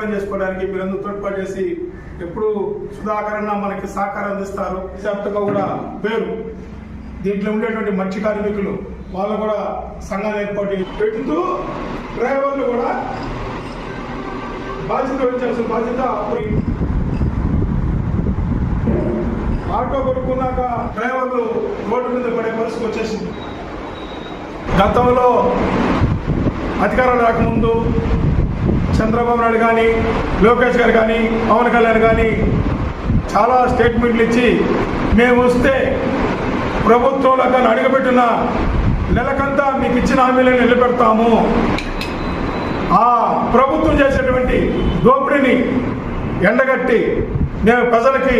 పని చేసుకోవడానికి మీరందరూ తోడ్పాటు చేసి ఎప్పుడు సుధాకరణ మనకి సహకారం అందిస్తారు. వ్యాప్తంగా కూడా పేరు. దీంట్లో ఉండేటువంటి మత్స్య కార్మికులు వాళ్ళు కూడా సంఘాన్ని ఏర్పాటు పెడుతూ డ్రైవర్లు కూడా బాధ్యత వహించాల్సిన బాధ్యత ఆటో కొనుక్కున్నాక డ్రైవర్లు రోడ్డు మీద పడే పరిస్థితి వచ్చేసింది. గతంలో అధికారం రాకముందు చంద్రబాబు నాయుడు కానీ లోకేష్ గారు కానీ పవన్ కళ్యాణ్ కానీ చాలా స్టేట్మెంట్లు ఇచ్చి మేము వస్తే ప్రభుత్వంలో కానీ అడుగుపెట్టిన నెలకంతా మీకు ఇచ్చిన హామీలను నిలబెడతాము. ఆ ప్రభుత్వం చేసేటువంటి దోపిడీని ఎండగట్టి మేము ప్రజలకి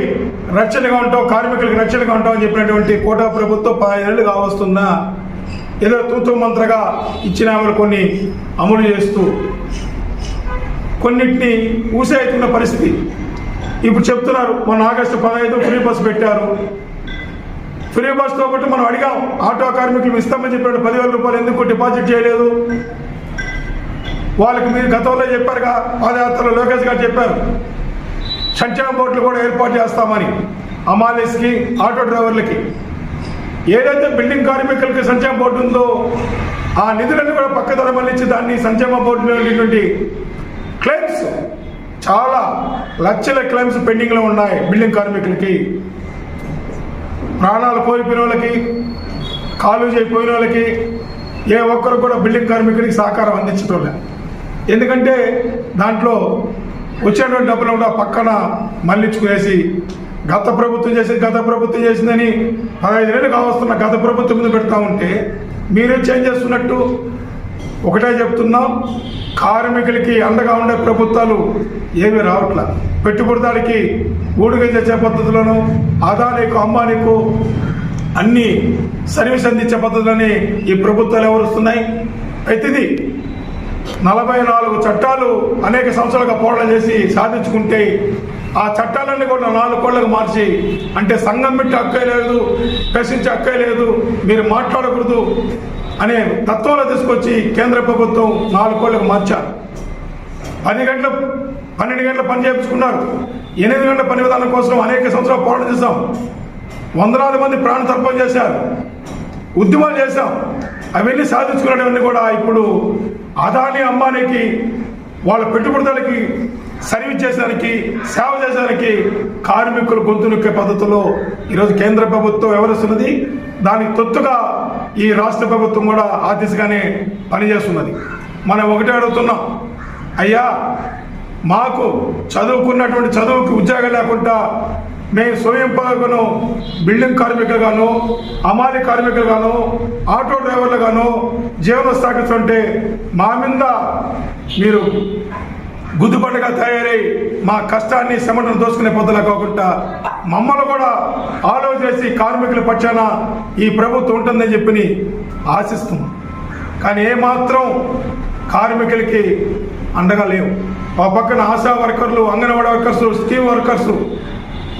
రక్షణగా ఉంటాం కార్మికులకి రక్షణగా ఉంటాం అని చెప్పినటువంటి కోటా ప్రభుత్వం పదిహేళ్ళు కావస్తున్నా ఏదో తూతూ మంత్రగా ఇచ్చిన కొన్ని అమలు చేస్తూ కొన్నిటిని ఊసేస్తున్న పరిస్థితి. ఇప్పుడు చెప్తున్నారు మొన్న ఆగస్టు పదహైదు ఫ్రీ బస్ పెట్టారు. ఫ్రీ బస్తో ఒకటి మనం అడిగాం ఆటో కార్మికులు ఇస్తామని చెప్పినట్టు పదివేల రూపాయలు ఎందుకు డిపాజిట్ చేయలేదు? వాళ్ళకి మీరు గతంలో చెప్పారుగా పాదయాత్రలో లోకేష్ గారు చెప్పారు సంక్షేమ బోర్డులు కూడా ఏర్పాటు చేస్తామని అమాలిస్కి ఆటో డ్రైవర్లకి. ఏదైతే బిల్డింగ్ కార్మికులకి సంక్షేమ బోర్డు ఉందో ఆ నిధులను కూడా పక్క ధర మళ్ళించి దాన్ని సంక్షేమ బోర్డులో ఉండేటువంటి క్లెయిమ్స్ చాలా లక్షల క్లెయిమ్స్ పెండింగ్లో ఉన్నాయి బిల్డింగ్ కార్మికులకి. ప్రాణాలు కోల్పోయిన వాళ్ళకి కాలు చేయిపోయిన వాళ్ళకి ఏ ఒక్కరు కూడా బిల్డింగ్ కార్మికుడికి సహకారం అందించడం ఎందుకంటే దాంట్లో వచ్చేటువంటి డబ్బులు కూడా పక్కన మళ్ళించుకునేసి గత ప్రభుత్వం చేసింది గత ప్రభుత్వం చేసిందని పదహైదు నెలలు కావస్తున్న గత ప్రభుత్వం మీద పెడతా ఉంటే మీరే చేంజ్ చేస్తున్నట్టు ఒకటే చెప్తున్నాం కార్మికులకి అండగా ఉండే ప్రభుత్వాలు ఏమీ రావట్లా. పెట్టుబడిదారికి ఊడుగా చేసే పద్ధతులను అదానికి అంబానీకు అన్ని సర్వీస్ అందించే పద్ధతులని ఈ ప్రభుత్వాలు ఎవరుస్తున్నాయి ప్రతిదీ నలభై నాలుగు చట్టాలు అనేక సంవత్సరాలుగా పోరాటం చేసి సాధించుకుంటే ఆ చట్టాలన్నీ కూడా నాలుగు కోళ్ళకు మార్చి అంటే సంఘం పెట్టి హక్కే లేదు ప్రశ్నించే హక్కే లేదు మీరు మాట్లాడకూడదు అనే తత్వంలో తీసుకొచ్చి కేంద్ర ప్రభుత్వం నాలుగు కోళ్ళకు మార్చారు. పది గంటల పన్నెండు గంటల పని చేయించుకున్నారు. ఎనిమిది గంటల పని విధానం కోసం అనేక సంవత్సరాలు పోరాటం చేశాం. వందలాది మంది ప్రాణ తర్పణ చేశారు. ఉద్యమాలు చేశాం. అవన్నీ సాధించుకున్నవన్నీ కూడా ఇప్పుడు అదాని అంబానీకి వాళ్ళ పెట్టుబడులకి సర్వీస్ చేసేదానికి సేవ చేసేదానికి కార్మికులు గొంతు నొక్కే పద్ధతిలో ఈరోజు కేంద్ర ప్రభుత్వం వ్యవహరిస్తున్నది. దానికి తొత్తుగా ఈ రాష్ట్ర ప్రభుత్వం కూడా ఆ దిశగానే పనిచేస్తున్నది. మనం ఒకటే అడుగుతున్నాం అయ్యా మాకు చదువుకున్నటువంటి చదువుకి ఉద్యోగం లేకుండా మేము స్వయం పాలకును బిల్డింగ్ కార్మికులుగాను అమాలి కార్మికులుగాను ఆటో డ్రైవర్లుగాను జీవనం సాగిస్తుంటే మా మీద మీరు గుద్దుబండగా తయారై మా కష్టాన్ని శ్రమను దోసుకునే పొద్దులా కాకుండా మమ్మల్ని కూడా ఆలోచన కార్మికుల పక్షాన ఈ ప్రభుత్వం ఉంటుందని చెప్పి ఆశిస్తున్నాం. కానీ ఏమాత్రం కార్మికులకి అండగా లేవు. ఆ పక్కన ఆశా వర్కర్లు Anganwadi workers scheme workers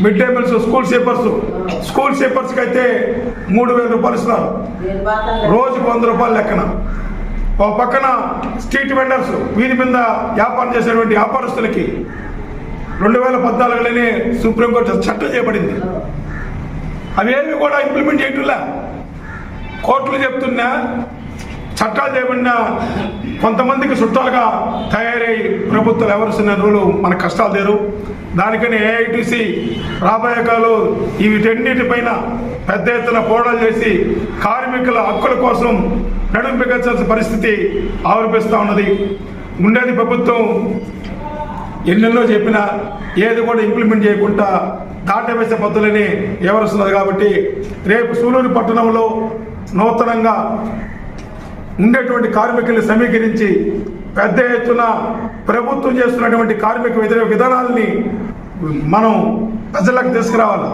mid day meals school sweepers school సేపర్స్కి అయితే మూడు వేల రూపాయలు ఇస్తున్నారు. రోజుకు వంద రూపాయలు లెక్కన. ఒక పక్కన స్ట్రీట్ వెండర్స్ వీధి మీద వ్యాపారం చేసేటువంటి వ్యాపారస్తులకి రెండు వేల పద్నాలుగులోనే సుప్రీంకోర్టు చట్టం చేయబడింది అవేమి కూడా ఇంప్లిమెంట్ చేయట్లా? కోర్టులు చెప్తున్నా చట్టాలు చేయబడిన కొంతమందికి చుట్టాలుగా తయారై ప్రభుత్వాలు ఎవరిస్తున్న రోజులు మన కష్టాలు తెరు. దానికని ఏఐటీసీ రాబోయే కాలు ఈ వీటన్నిటిపైన పెద్ద ఎత్తున పోరాటాలు చేసి కార్మికుల హక్కుల కోసం నడుం బిగించాల్సిన పరిస్థితి ఆవిర్పిస్తూ ఉన్నది. ఉండేది ప్రభుత్వం ఎన్నెన్నో చెప్పినా ఏది కూడా ఇంప్లిమెంట్ చేయకుండా దాటవేసే పద్ధతులని వివరిస్తున్నది కాబట్టి రేపు సూలూరు పట్టణంలో నూతనంగా ఉండేటువంటి కార్మికుల్ని సమీకరించి పెద్ద ఎత్తున ప్రభుత్వం చేస్తున్నటువంటి కార్మిక వ్యతిరేక విధానాలని మనం ప్రజలకు తీసుకురావాలి.